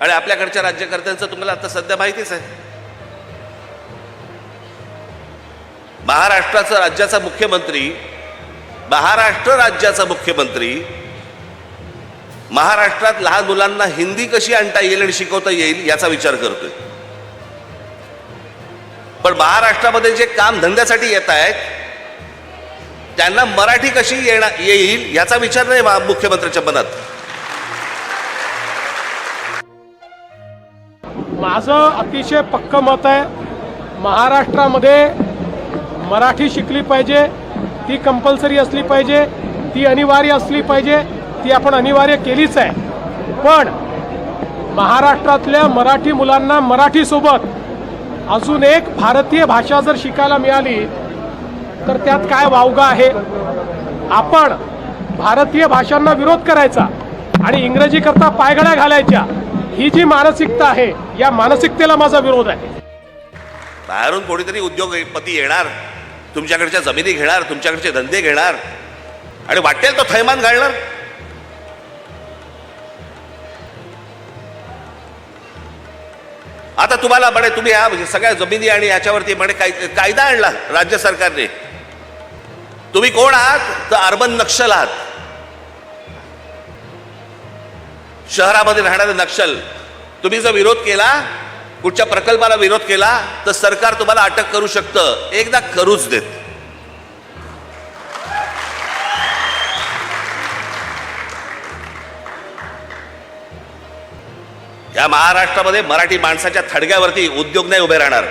आणि आपल्याकडच्या राज्यकर्त्यांचं तुम्हाला आता सध्या माहितीच आहे. महाराष्ट्राचा राज्याचा मुख्यमंत्री महाराष्ट्र राज्याचा मुख्यमंत्री महाराष्ट्रात लहान मुलांना हिंदी कशी आणता येईल आणि शिकवता येईल याचा विचार करतोय. पण महाराष्ट्रामध्ये जे काम धंद्यासाठी येत आहेत त्यांना मराठी कशी येणार येईल याचा विचार नाही मुख्यमंत्र्यांच्या मनात. माझं अतिशय पक्क मत आहे महाराष्ट्रामध्ये मराठी शिकली पाहिजे ती कंपल्सरी असली पाहिजे ती अनिवार्य असली पाहिजे ती आपण अनिवार्य केलीच आहे. पण महाराष्ट्रातल्या मराठी मुलांना मराठीसोबत अजून एक भारतीय भाषा जर शिकायला मिळाली तर त्यात काय वावगा आहे? आपण भारतीय भाषांना विरोध करायचा आणि इंग्रजीकरता पायगड्या पायघड्या घालायच्या. ही जी मानसिकता आहे या मानसिकतेला माझा विरोध आहे. बाहेरून कोणीतरी उद्योगपती येणार तुमच्याकडच्या जमिनी घेणार तुमच्याकडचे धंदे घेणार आणि वाटेल तो थैमान घालणार आता तुम्हाला म्हणे तुम्ही या म्हणजे सगळ्या जमिनी आणि याच्यावरती म्हणे काय- कायदा आणला राज्य सरकारने. तुम्ही कोण आहात? तर अर्बन नक्षल आहात. शहरामध्ये राहणारे नक्षल तुम्ही जर विरोध केला कुठच्या प्रकल्पाला विरोध केला तर सरकार तुम्हाला अटक करू शकतं. एकदा करूच देत. या महाराष्ट्रामध्ये मराठी माणसाच्या थडग्यावरती उद्योग नाही उभे राहणार.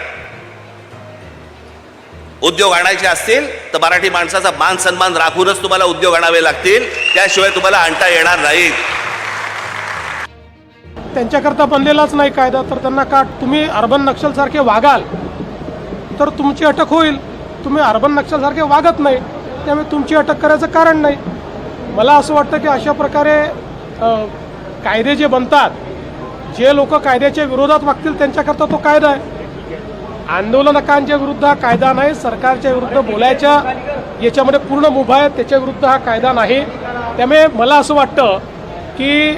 उद्योग आणायचे असतील तर मराठी माणसाचा मान सन्मान राखूनच तुम्हाला उद्योग आणावे लागतील. त्याशिवाय तुम्हाला आणता येणार नाहीत. त्यांच्याकरता बनलेलाच नाही कायदा तर त्यांना का तुम्ही अर्बन नक्षलसारखे वागाल? तर तुमची अटक होईल. तुम्ही अर्बन नक्षलसारखे वागत नाही. त्यामुळे तुमची अटक करायचं कारण नाही. मला असं वाटतं की अशा प्रकारे कायदे जे बनतात जे लोक कायद्याच्या विरोधात वागतील त्यांच्याकरता तो कायदा आहे. आंदोलनकांच्या विरुद्ध हा कायदा नाही सरकारच्या विरुद्ध बोलायच्या याच्यामध्ये पूर्ण मुभा आहे त्याच्या विरुद्ध हा कायदा नाही. त्यामुळे मला असं वाटतं की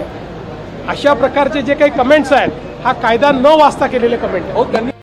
अशा प्रकारचे जे काही कमेंट्स आहेत हा कायदा न वाचता केलेले कमेंट आहेत.